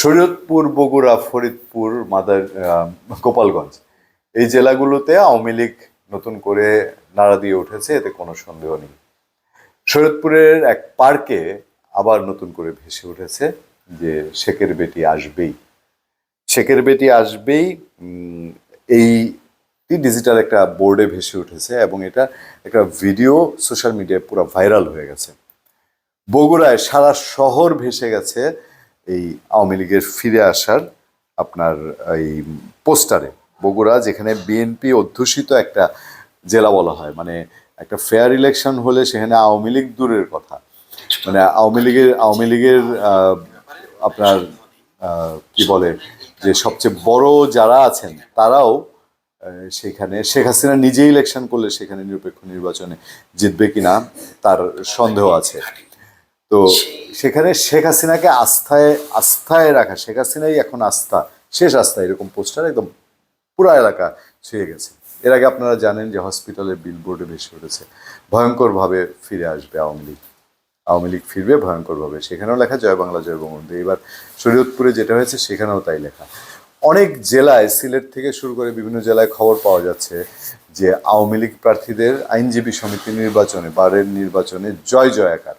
Shariatpur, Bogura, Faridpur, mother Gopalganj. এই জেলাগুলোতে আওয়ামী লীগ নতুন করে নাড়া দিয়ে উঠেছে, এতে কোনো সন্দেহ নেই। শরীয়তপুরের এক পার্কে আবার নতুন করে ভেসে উঠেছে যে শেখের বেটি আসবেই। শেখের বেটি আসবেই এই ডিজিটাল একটা বোর্ডে ভেসে উঠেছে এবং এটা একটা ভিডিও সোশ্যাল মিডিয়ায় পুরো ভাইরাল হয়ে গেছে। বগুড়ায় সারা শহর ভেসে গেছে এই আওয়ামী লীগের ফিরে আসার আপনার এই পোস্টারে। বগুড়া, যেখানে বিএনপি অধ্যুষিত একটা জেলা বলা হয়। মানে একটা ফেয়ার ইলেকশন হলে সেখানে আওয়ামী লীগ দূরের কথা। মানে আওয়ামী লীগের আওয়ামী লীগের আপনার কি বলে, যে সবচেয়ে বড় যারা আছেন, তারাও সেখানে, শেখ হাসিনা নিজেই ইলেকশন করলে সেখানে নিরপেক্ষ নির্বাচনে জিতবে কিনা তার সন্দেহ আছে। তো সেখানে শেখ হাসিনাকে আস্থায় আস্থায় রাখা, শেখ হাসিনাই এখন আস্থা, শেষ আস্থা, এরকম পোস্টার একদম পুরো এলাকা ছুঁয়ে গেছে। এর আগে আপনারা জানেন যে হসপিটালের বিলবোর্ডে ভেসে উঠেছে, ভয়ঙ্করভাবে ফিরে আসবে আওয়ামী লীগ। আওয়ামী লীগ ফিরবে ভয়ঙ্করভাবে, সেখানেও লেখা জয় বাংলা, জয় বঙ্গবন্ধু। এবার শরীয়তপুরে যেটা হয়েছে, সেখানেও তাই লেখা। অনেক জেলায়, সিলেট থেকে শুরু করে বিভিন্ন জেলায় খবর পাওয়া যাচ্ছে যে আওয়ামী লীগ প্রার্থীদের আইনজীবী সমিতি নির্বাচনে, বারের নির্বাচনে জয়, জয়াকার।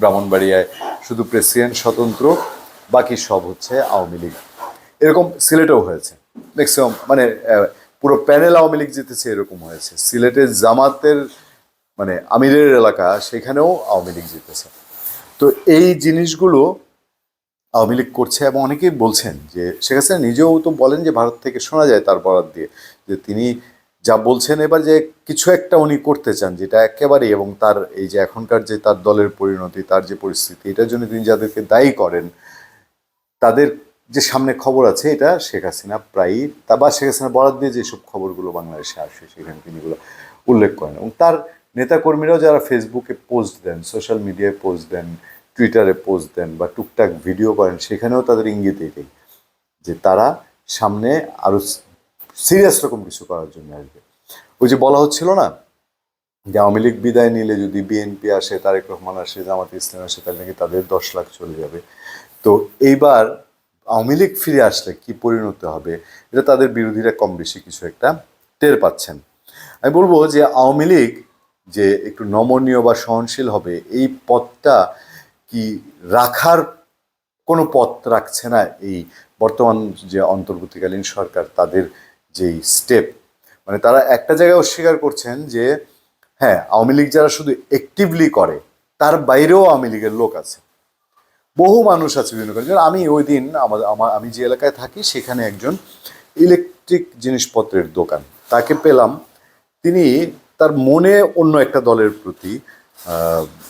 ব্রাহ্মণবাড়িয়ায় শুধু প্রেসিডেন্ট স্বতন্ত্র, বাকি সব হচ্ছে আওয়ামী লীগ। এরকম সিলেটেও হয়েছে। ম্যাক্সিমাম মানে পুরো প্যানেল আওয়ামী লীগ জিতেছে এরকম হয়েছে। সিলেটের জামাতের মানে আমিরের এলাকা, সেখানেও আওয়ামী লীগ জিতেছে। তো এই জিনিসগুলো আওয়ামী লীগ করছে এবং অনেকেই বলছেন যে, শেখ হাসিনা নিজেও তো বলেন যে, ভারত থেকে শোনা যায় তার বরাত দিয়ে, যে তিনি যা বলছেন এবার যে কিছু একটা উনি করতে চান, যেটা একেবারেই এবং তার এই যে এখনকার যে তার দলের পরিণতি, তার যে পরিস্থিতি, এটার জন্য তিনি যাদেরকে দায়ী করেন, তাদের যে সামনে খবর আছে এটা শেখ হাসিনা প্রায়ই, তা বা শেখ হাসিনা বরাদ দিয়ে যেসব খবরগুলো বাংলাদেশে আসে, সেখানে তিনি এগুলো উল্লেখ করেন এবং তার নেতাকর্মীরাও যারা ফেসবুকে পোস্ট দেন, সোশ্যাল মিডিয়ায় পোস্ট দেন, টুইটারে পোস্ট দেন বা টুকটাক ভিডিও করেন, সেখানেও তাদের ইঙ্গিত এটাই যে তারা সামনে আরও সিরিয়াস রকম কিছু করার জন্য আসবে ওই যে বলা হচ্ছিল না যে আওয়ামী লীগ বিদায় নিলে যদি বিএনপি আসে, তারেক রহমান আসে, জামাত ইসলাম আসে, তাহলে নাকি তাদের দশ লাখ চলে যাবে। তো এইবার আওয়ামী লীগ ফিরে আসলে কি পরিণত হবে, এটা তাদের বিরোধীরা কম বেশি কিছু একটা টের পাচ্ছেন। আমি বলব যে আওয়ামী লীগ যে একটু নমনীয় বা সহনশীল হবে, এই পথটা কি রাখার কোনো পথ রাখছে না এই বর্তমান যে অন্তর্বর্তীকালীন সরকার তাদের যেই স্টেপ মানে তারা একটা জায়গায় অস্বীকার করছেন যে হ্যাঁ আওয়ামী লীগ যারা শুধু অ্যাক্টিভলি করে, তার বাইরেও আওয়ামী লীগের লোক আছে। বহু মানুষ আছে বিভিন্ন কারণে। আমি ওই দিন আমাদের, আমার, আমি যে এলাকায় থাকি, সেখানে একজন ইলেকট্রিক জিনিসপত্রের দোকান। তাকে পেলাম। তিনি তার মনে অন্য একটা দলের প্রতি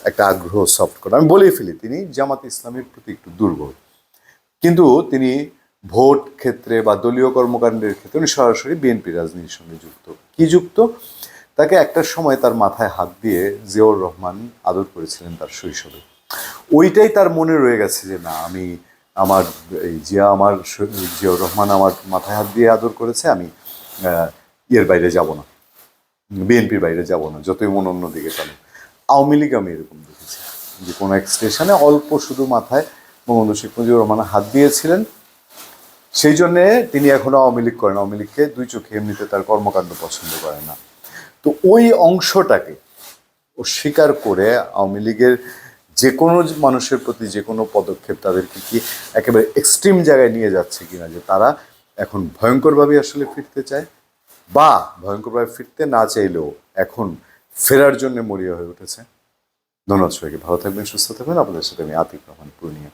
একটা আগ্রহ সফট করে। আমি বলেই ফেলি, তিনি জামাত ইসলামের প্রতি একটু দুর্বল। কিন্তু তিনি ভোট ক্ষেত্রে বা দলীয় কর্মকাণ্ডের ক্ষেত্রে উনি সরাসরি বিএনপি রাজনীতির সঙ্গে যুক্ত। কি যুক্ত? তাকে একটা সময় তার মাথায় হাত দিয়ে জিয়াউর রহমান আদর করেছিলেন তার শৈশবে। ওইটাই তার মনে রয়ে গেছে যে, না, আমি আমার, এই জিয়া আমার জিয়াউর রহমান আমার মাথায় হাত দিয়ে আদর করেছে, আমি ইয়ের বাইরে যাব না। বিএনপির বাইরে যাব না, যতই মন অন্য দিকে চলে। আওয়ামী লীগ আমি এরকম দেখেছি যে, কোনো এক স্টেশনে অল্প শুধু মাথায় বঙ্গবন্ধু শেখ মুজিবুর রহমান হাত দিয়েছিলেন সেই জন্যে তিনি এখনও আওয়ামী লীগ করেন। আওয়ামী লীগকে দুই চোখে এমনিতে তার কর্মকাণ্ড পছন্দ করে না। তো ওই অংশটাকে ও স্বীকার করে আওয়ামী লীগের যে কোনো মানুষের প্রতি যে কোনো পদক্ষেপ তাদেরকে কি একেবারে এক্সট্রিম জায়গায় নিয়ে যাচ্ছে কিনা যে তারা এখন ভয়ঙ্করভাবে আসলে ফিরতে চায় বা ভয়ঙ্করভাবে ফিরতে না চাইলেও এখন ফেরার জন্য মরিয়া হয়ে উঠেছে। ধন্যবাদ সবাইকে। ভালো থাকবেন, সুস্থ থাকবেন। আপনাদের সাথে আমি আতিক রহমান পূর্ণিয়া